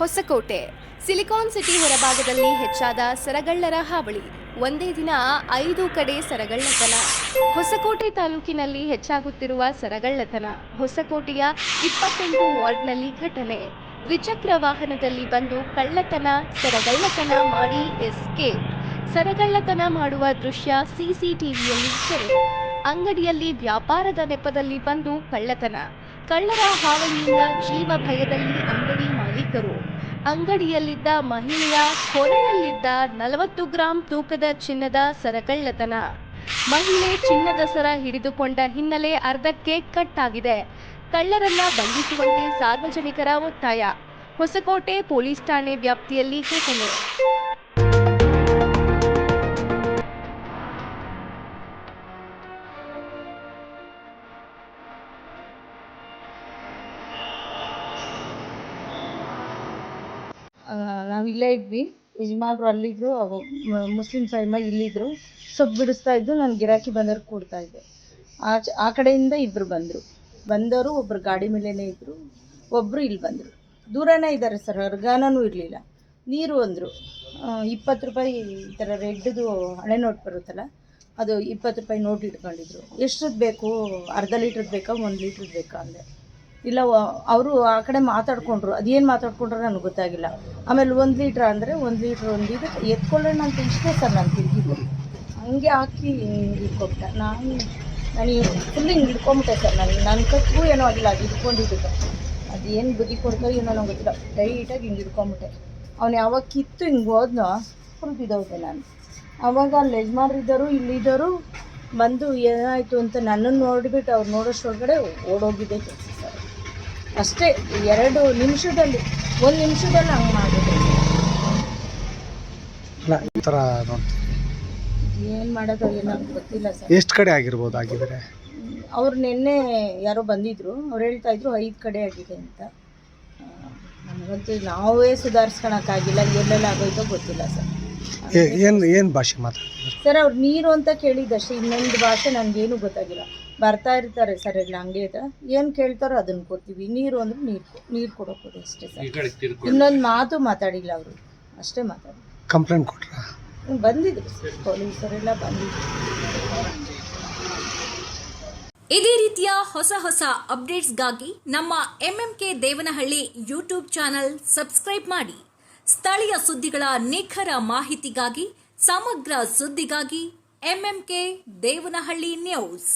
Hosakote. Silicon city ಹೊರಭಾಗದಲ್ಲಿ ಹೆಚ್ಚಾದ ಸರಗಳ್ಳರ ಹಾವಳಿ. ಒಂದೇ ದಿನ ಐದು ಕಡೆ ಸರಗಳ್ಳತನ. ಹೊಸಕೋಟೆ ತಾಲೂಕಿನಲ್ಲಿ ಹೆಚ್ಚಾಗುತ್ತಿರುವ ಸರಗಳ್ಳತನ. ಹೊಸಕೋಟೆಯ ಇಪ್ಪತ್ತೆಂಟು ವಾರ್ಡ್ನಲ್ಲಿ ಘಟನೆ. ದ್ವಿಚಕ್ರ ವಾಹನದಲ್ಲಿ ಬಂದು ಕಳ್ಳತನ, ಸರಗಳ್ಳತನ ಮಾಡಿ ಎಸ್ಕೇಪ್ ಸರಗಳ್ಳತನ ಮಾಡುವ ದೃಶ್ಯ ಸಿಸಿಟಿವಿಯಲ್ಲಿ ಸೆರೆ ಅಂಗಡಿಯಲ್ಲಿ ವ್ಯಾಪಾರದ ನೆಪದಲ್ಲಿ ಬಂದು ಕಳ್ಳತನ. ಕಳ್ಳರ ಹಾವಳಿಯಿಂದ ಜೀವ ಭಯದಲ್ಲಿ ಅಂಗಡಿ ಮಾಲೀಕರು. ಅಂಗಡಿಯಲ್ಲಿದ್ದ ಮಹಿಳೆಯ ಕೊನೆಯಲ್ಲಿದ್ದ ನಲವತ್ತು ಗ್ರಾಂ ತೂಕದ ಚಿನ್ನದ ಸರಕಳ್ಳತನ ಮಹಿಳೆ ಚಿನ್ನದ ಸರ ಹಿಡಿದುಕೊಂಡ ಹಿನ್ನೆಲೆ ಅರ್ಧಕ್ಕೆ ಕಟ್ ಆಗಿದೆ ಕಳ್ಳರನ್ನ ಬಂಧಿಸುವಂತೆ ಸಾರ್ವಜನಿಕರ ಒತ್ತಾಯ. ಹೊಸಕೋಟೆ ಪೊಲೀಸ್ ಠಾಣೆ ವ್ಯಾಪ್ತಿಯಲ್ಲಿ ಘಟನೆ. ನಾವು ಇಲ್ಲೇ ಇದ್ವಿ. ಯಜಮಾನ್ರು ಅಲ್ಲಿದ್ರು, ಅವ- ಮ- ಮುಸ್ಲಿಂ ಸೈಡ್ ಇಲ್ಲಿದ್ರು. ಸೊಪ್ಪು ಬಿಡಿಸ್ತಾ ಇದ್ದು ನಾನು ಗಿರಾಕಿ ಬಂದವ್ರಿಗೆ ಕೊಡ್ತಾ ಇದ್ದೆ. ಆಚ, ಆ ಕಡೆಯಿಂದ ಇಬ್ಬರು ಬಂದರು. ಬಂದವರು ಒಬ್ಬರು ಗಾಡಿ ಮೇಲೇ ಇದ್ದರು ಒಬ್ಬರು ಇಲ್ಲಿ ಬಂದರು. ದೂರನೇ ಇದ್ದಾರೆ ಸರ್ ಹೊರ್ಗಾನೂ ಇರಲಿಲ್ಲ. ನೀರು ಅಂದರು. ಇಪ್ಪತ್ತು ರೂಪಾಯಿ ಈ ಥರ ರೆಡ್ದು ಹಳೆ ನೋಟ್ ಬರುತ್ತಲ್ಲ, ಅದು ಇಪ್ಪತ್ತು ರೂಪಾಯಿ ನೋಟ್ ಇಟ್ಕೊಂಡಿದ್ರು. ಎಷ್ಟದ್ದು ಬೇಕು? ಅರ್ಧ ಲೀಟ್ರದ್ದು ಬೇಕಾ, ಒಂದು ಲೀಟ್ರದ್ದು ಬೇಕಾ ಅಂದೆ. ಇಲ್ಲ, ಅವರು ಆ ಕಡೆ ಮಾತಾಡ್ಕೊಂಡ್ರು. ಅದೇನು ಮಾತಾಡ್ಕೊಂಡ್ರು ನನಗೆ ಗೊತ್ತಾಗಿಲ್ಲ. ಆಮೇಲೆ ಒಂದು ಲೀಟ್ರ್ ಅಂದರೆ ಒಂದು ಲೀಟ್ರ್ ಒಂದು ಇದು ಎತ್ಕೊಳ್ಳೋಣ ಅಂತ ಇಷ್ಟೇ ಸರ್ ನಾನು ತಿರುಗಿದ್ದು. ಹಂಗೆ ಹಾಕಿ ಹಿಂಗೆ ಕೊಟ್ಟೆ ನಾನು ನನಗೆ ಫುಲ್ ಹಿಂಗೆ ಹಿಡ್ಕೊಂಬಿಟ್ಟೆ ಸರ್ ನಾನು. ನನ್ನ ಕತ್ತಿಗೂ ಏನೋ ಆಗಿಲ್ಲ, ಅದು ಹಿಡ್ಕೊಂಡಿದ್ದು ಅದು ಏನು ಬುದ್ಧಿ ಕೊಡ್ತಾರೋ ಏನೋ ನಂಗೆ ಗೊತ್ತಿಲ್ಲ. ಟೈಟಾಗಿ ಹಿಂಗೆ ಹಿಡ್ಕೊಂಬಿಟ್ಟೆ ಅವ್ನು ಯಾವಾಗ ಕಿತ್ತು ಹಿಂಗೆ ಹೋದ್ನೋ ಫುಲ್ ನಾನು. ಅವಾಗ ಅಲ್ಲಿ ಯಜಮಾನ್ರಿದ್ದರು ಇಲ್ಲಿದ್ದರು ಬಂದು ಏನಾಯಿತು ಅಂತ ನನ್ನನ್ನು ನೋಡಿಬಿಟ್ಟು ಅವ್ರು ನೋಡೋಷ್ಟೊಳಗಡೆ ಓಡೋಗಿದ್ದೆ ಸರ್. ಅಷ್ಟೇ ಎರಡು ನಿಮಿಷದಲ್ಲಿ ಒಂದು ನಿಮಿಷದಲ್ಲಿ ಹಂಗೆ ಮಾಡಿದ್ರು. ಅಲ್ಲ ಈ ಥರ ಏನು ಮಾಡೋದು ಏನೋ ಗೊತ್ತಿಲ್ಲ ಸರ್. ಎಷ್ಟು ಕಡೆ ಆಗಿರ್ಬೋದು ಆಗಿದ್ರೆ ಅವ್ರು ನಿನ್ನೆ ಯಾರೋ ಬಂದಿದ್ರು ಅವ್ರು ಹೇಳ್ತಾ ಇದ್ರು ಐದು ಕಡೆ ಆಗಿದೆ ಅಂತ. ನಮಗಂತೂ ನಾವೇ ಸುಧಾರಿಸ್ಕೊಳಕ್ಕಾಗಿಲ್ಲ ಎಲ್ಲೆಲ್ಲ ಆಗೋಯ್ತೋ ಗೊತ್ತಿಲ್ಲ ಸರ್. ಏನು ಏನು ಭಾಷೆ ಮಾತಾಡ್ತಾರೆ ಸರ್ ಅವ್ರು ನೀರು ಅಂತ ಕೇಳಿದ್ದಷ್ಟೇ ಇನ್ನೊಂದು ಭಾಷೆ ನನಗೇನು ಗೊತ್ತಾಗಿಲ್ಲ. ಬರ್ತಾ ಇರ್ತಾರೆ ಸರ್ ಇಲ್ಲಿ ಅಂಗಡಿ ಇದೆ ಏನು ಕೇಳ್ತಾರೋ ಅದನ್ನು ಕೊಡ್ತೀವಿ. ನೀರು ಅಂದ್ರೆ ನೀರು ನೀರು ಕೊಡೋಕೋದು ಅಷ್ಟೇ ಸರ್. ಇನ್ನೊಂದು ಮಾತು ಮಾತಾಡಿಲ್ಲ ಅವರು. ಅಷ್ಟೇ ಮಾತಾಡಿ. ಕಂಪ್ಲೇಂಟ್ ಕೊಟ್ರ? ಬಂದಿದ್ರು ಸರ್. ಪೊಲೀಸರೆಲ್ಲ ಬಂದಿದ್ರು. ಇದೇ ರೀತಿಯ ಹೊಸ ಹೊಸ ಅಪ್ಡೇಟ್ಸ್ಗಾಗಿ ನಮ್ಮ MMK Devanahalli YouTube channel subscribe ಮಾಡಿ. ಸ್ಥಳೀಯ ಸುದ್ದಿಗಳ ನಿಖರ ಮಾಹಿತಿಗಾಗಿ ಸಮಗ್ರ ಸುದ್ದಿಗಾಗಿ ಎಂಎಂಕೆ ದೇವನಹಳ್ಳಿ ನ್ಯೂಸ್